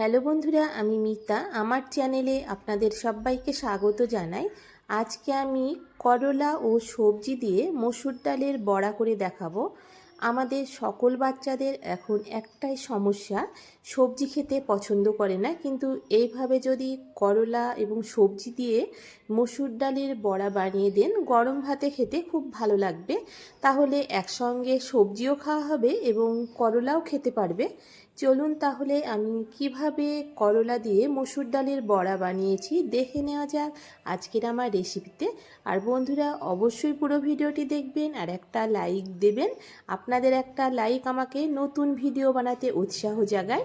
Hello বন্ধুরা, আমি মিতা। আমার চ্যানেলে আপনাদের সবাইকে স্বাগত জানাই। আজকে আমি করলা ও সবজি দিয়ে মসুর ডালের বড়া করে দেখাবো। আমাদের সকল বাচ্চাদের এখন একটাই সমস্যা, সবজি খেতে পছন্দ করে না। কিন্তু এইভাবে যদি করলা এবং সবজি দিয়ে মসুর ডালের বড়া বানিয়ে দেন, গরম ভাতে খেতে খুব ভালো লাগবে। তাহলে একসঙ্গে সবজিও খাওয়া হবে এবং করলাও খেতে পারবে। চলুন তাহলে আমি কীভাবে করলা দিয়ে মসুর ডালের বড়া বানিয়েছি দেখে নেওয়া যাক আজকের আমার রেসিপিতে আর বন্ধুরা, অবশ্যই পুরো ভিডিওটি দেখবেন আর একটা লাইক দেবেন। আপনাদের একটা লাইক আমাকে নতুন ভিডিও বানাতে উৎসাহ জাগায়।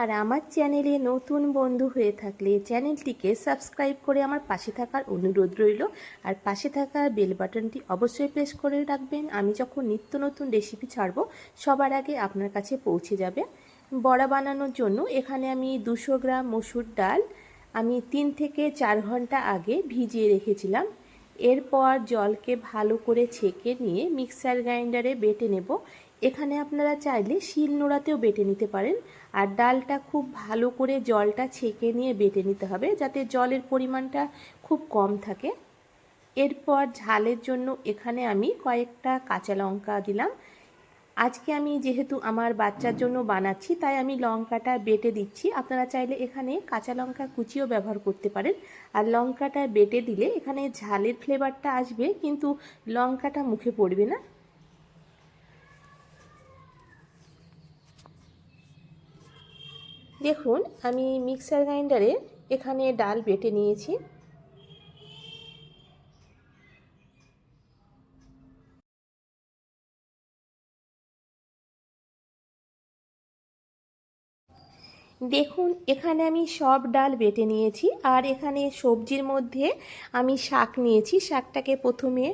আর আমার চ্যানেলে নতুন বন্ধু হয়ে থাকলে চ্যানেলটিকে সাবস্ক্রাইব করে আমার পাশে থাকার অনুরোধ রইল। আর পাশে থাকা বেল বাটনটি অবশ্যই প্রেস করে রাখবেন। আমি যখন নিত্য নতুন রেসিপি ছাড়বো, সবার আগে আপনার কাছে পৌঁছে যাবে। বড়া বানানোর জন্য এখানে আমি দুশো গ্রাম মসুর ডাল আমি তিন থেকে চার ঘণ্টা আগে ভিজিয়ে রেখেছিলাম। এরপর জলকে ভালো করে ছেঁকে নিয়ে মিক্সার গ্রাইন্ডারে বেটে নেব। এখানে আপনারা চাইলে শিল নোড়াতেও বেটে নিতে পারেন। আর ডালটা খুব ভালো করে জলটা ছেঁকে নিয়ে বেটে নিতে হবে যাতে জলের পরিমাণটা খুব কম থাকে। এরপর ঝালের জন্য এখানে আমি কয়েকটা কাঁচা লঙ্কা দিলাম। আজকে আমি যেহেতু আমার বাচ্চার জন্য বানাচ্ছি, তাই আমি লঙ্কাটা বেটে দিচ্ছি। আপনারা চাইলে এখানে কাঁচা লঙ্কা কুচিও ব্যবহার করতে পারেন। আর লঙ্কাটা বেটে দিলে এখানে ঝালের ফ্লেভারটা আসবে, কিন্তু লঙ্কাটা মুখে পড়বে না। দেখুন, আমি মিক্সার গ্রাইন্ডারে এখানে ডাল বেটে নিয়েছি। দেখুন, এখানে আমি সব ডাল বেটে নিয়েছি আর এখানে সবজির মধ্যে আমি শাক নিয়েছি। শাকটাকে প্রথমে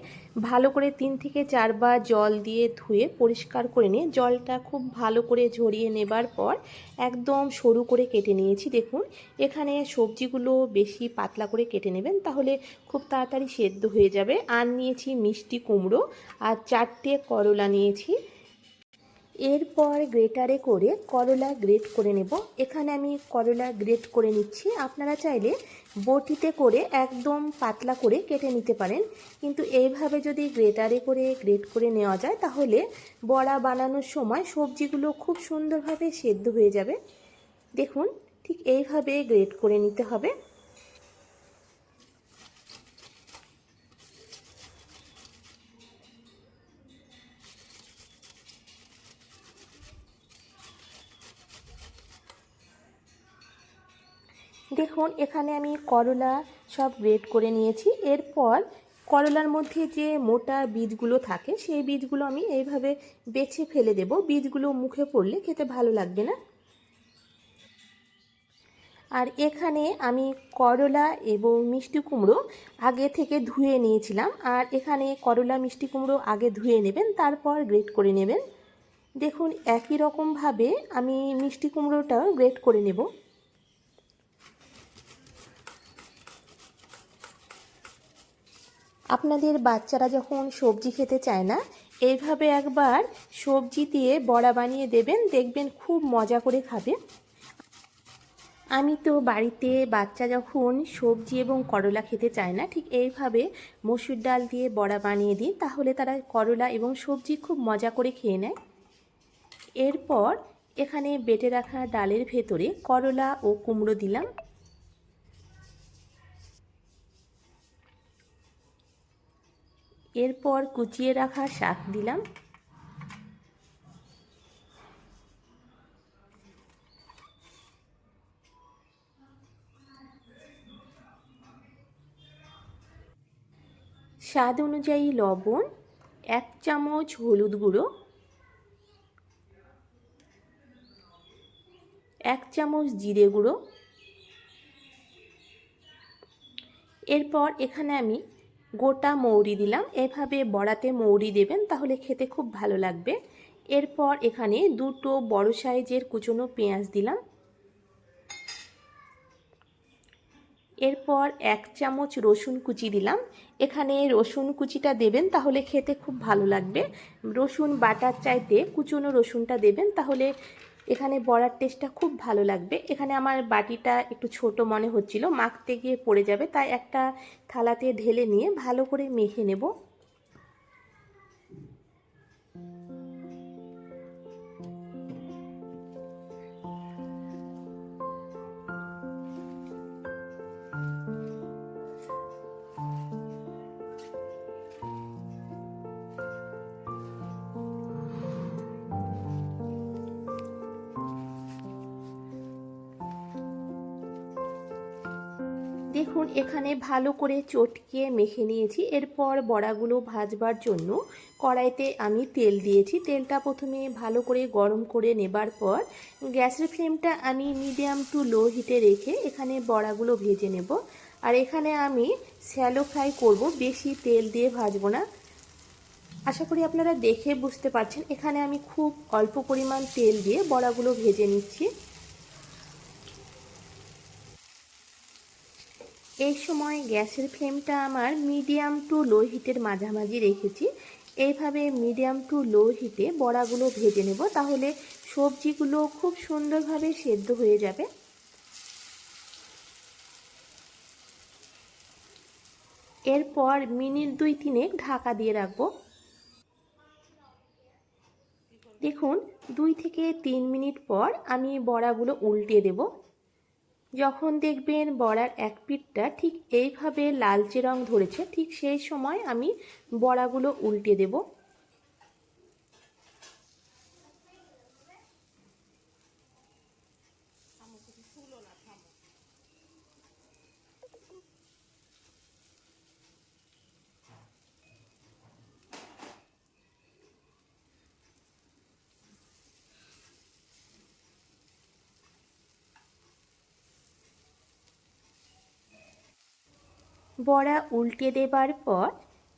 ভালো করে তিন থেকে চারবার জল দিয়ে ধুয়ে পরিষ্কার করে নিয়ে জলটা খুব ভালো করে ঝরিয়ে নেবার পর একদম সরু করে কেটে নিয়েছি। দেখুন, এখানে সবজিগুলো বেশি পাতলা করে কেটে নেবেন তাহলে খুব তাড়াতাড়ি সেদ্ধ হয়ে যাবে। আর নিয়েছি মিষ্টি কুমড়ো আর চারটে করলা নিয়েছি। এরপর গ্রেটারে করে করলা গ্রেট করে নেব। এখানে আমি করলা গ্রেট করে নিচ্ছি। আপনারা চাইলে বটিতে করে একদম পাতলা করে কেটে নিতে পারেন। কিন্তু এইভাবে যদি গ্রেটারে করে গ্রেট করে নেওয়া যায়, তাহলে বড়া বানানোর সময় সবজিগুলো খুব সুন্দরভাবে সেদ্ধ হয়ে যাবে। দেখুন, ঠিক এইভাবে গ্রেট করে নিতে হবে। দেখুন, এখানে আমি করলা সব গ্রেট করে নিয়েছি। এরপর করলার মধ্যে যে মোটা বীজগুলো থাকে, সেই বীজগুলো আমি এইভাবে বেছে ফেলে দেব। বীজগুলো মুখে পড়লে খেতে ভালো লাগবে না। আর এখানে আমি করলা এবং মিষ্টি কুমড়ো আগে থেকে ধুয়ে নিয়েছিলাম। আর এখানে করলা, মিষ্টি কুমড়ো আগে ধুয়ে নেবেন, তারপর গ্রেট করে নেবেন। দেখুন, একই রকমভাবে আমি মিষ্টি কুমড়োটাও গ্রেট করে নেব। আপনাদের বাচ্চারা যখন সবজি খেতে চায় না, এইভাবে একবার সবজি দিয়ে বড়া বানিয়ে দেবেন, দেখবেন খুব মজা করে খাবে। আমি তো বাড়িতে বাচ্চা যখন সবজি এবং করলা খেতে চায় না, ঠিক এইভাবে মসুর ডাল দিয়ে বড়া বানিয়ে দিই, তাহলে তারা করলা এবং সবজি খুব মজা করে খেয়ে নেয়। এরপর এখানে বেটে রাখা ডালের ভেতরে করলা ও কুমড়ো দিলাম। এরপর কুচিয়ে রাখা শাক দিলাম। স্বাদ অনুযায়ী লবণ, এক চামচ হলুদ গুঁড়ো, এক চামচ জিরে গুঁড়ো। এরপর এখানে আমি গোটা মৌরি দিলাম। এভাবে বড়াতে মৌরি দেবেন, তাহলে খেতে খুব ভালো লাগবে। এরপর এখানে দুটো বড় সাইজের কুচনো পেঁয়াজ দিলাম। এরপর এক চামচ রসুন কুচি দিলাম। এখানে রসুন কুচিটা দেবেন, তাহলে খেতে খুব ভালো লাগবে। রসুন বাটার চাইতে কুচনো রসুনটা দেবেন, তাহলে এখানে বড়ার টেস্টটা খুব ভালো লাগবে। এখানে আমার বাটিটা একটু ছোট মনে হচ্ছিল, মাখতে গিয়ে পড়ে যাবে, তাই একটা থালাতে ঢেলে নিয়ে ভালো করে মেখে নেব। দেখুন, এখানে ভালো করে চটকে মেখে নিয়েছি। এরপর বড়াগুলো ভাজবার জন্য কড়াইতে আমি তেল দিয়েছি। তেলটা প্রথমে ভালো করে গরম করে নেবার পর গ্যাসের ফ্লেমটা আমি মিডিয়াম টু লো হিটে রেখে এখানে বড়াগুলো ভেজে নেব। আর এখানে আমি শ্যালো ফ্রাই করব, বেশি তেল দিয়ে ভাজবো না। আশা করি আপনারা দেখে বুঝতে পারছেন। এখানে আমি খুব অল্প পরিমাণ তেল দিয়ে বড়াগুলো ভেজে নিচ্ছি। এই সময় গ্যাসের ফ্লেমটা আমার মিডিয়াম টু লো হিটের মাঝামাঝি রেখেছি। এইভাবে মিডিয়াম টু লো হিটে বড়াগুলো ভেজে নেব, তাহলে সবজিগুলো খুব সুন্দরভাবে সেদ্ধ হয়ে যাবে। এরপর মিনিট দুই তিনেক ঢাকা দিয়ে রাখব। দেখুন, দুই থেকে তিন মিনিট পর আমি বড়াগুলো উল্টে দেবো। যখন দেখবেন বড়ার এক পিঠটা ঠিক এইভাবে লালচে রং ধরেছে, ঠিক সেই সময় আমি বড়াগুলো উল্টে দেব। বড়া উল্টে দেবার পর,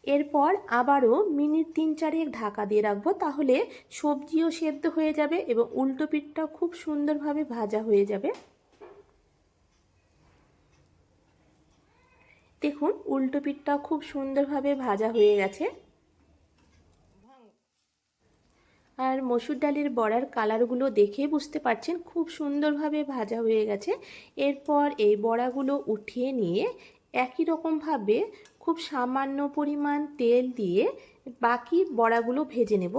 এরপর আবারও মিনিট তিন চারেক ঢাকা দিয়ে রাখব, তাহলে সবজিও সেদ্ধ হয়ে যাবে এবং উল্টো পিঠটাও খুব সুন্দরভাবে ভাজা হয়ে যাবে। দেখুন, উল্টো পিঠটাও খুব সুন্দরভাবে ভাজা হয়ে গেছে। আর মসুর ডালের বড়ার কালারগুলো দেখে বুঝতে পারছেন, খুব সুন্দরভাবে ভাজা হয়ে গেছে। এরপর এই বড়াগুলো উঠিয়ে নিয়ে একই রকমভাবে খুব সামান্য পরিমাণ তেল দিয়ে বাকি বড়াগুলো ভেজে নেব।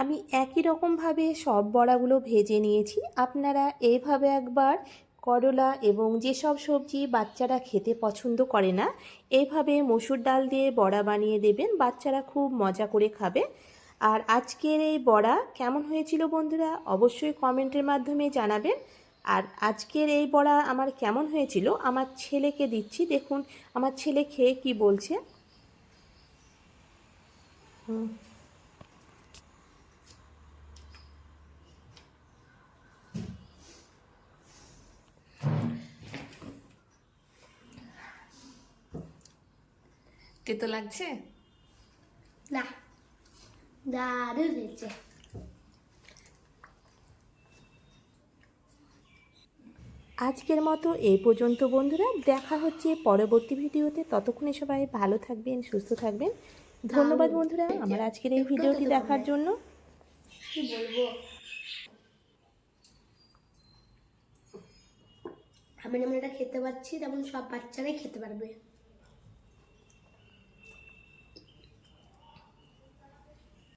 আমি একই রকমভাবে সব বড়াগুলো ভেজে নিয়েছি। আপনারা এইভাবে একবার করলা এবং যেসব সবজি বাচ্চারা খেতে পছন্দ করে না এইভাবে মসুর ডাল দিয়ে বড়া বানিয়ে দেবেন, বাচ্চারা খুব মজা করে খাবে। আর আজকের এই বড়া কেমন হয়েছিল বন্ধুরা অবশ্যই কমেন্টের মাধ্যমে জানাবেন। আর আজকের এই বড়া আমার কেমন হয়েছিল আমার ছেলেকে দিচ্ছি, দেখুন আমার ছেলে খেয়ে কি বলছে। হুম। তেতো লাগছে? না দারুণ হয়েছে। আজকের মতো এই পর্যন্ত বন্ধুরা দেখা হচ্ছে পরবর্তী ভিডিওতে। ততক্ষণে সবাই ভালো থাকবেন সুস্থ থাকবেন। ধন্যবাদ বন্ধুরা আমার আজকের এই ভিডিওটি দেখার জন্য। কি বলব? আমি যেমন এটা খেতে পাচ্ছি তেমন সব বাচ্চারাই খেতে পারবে।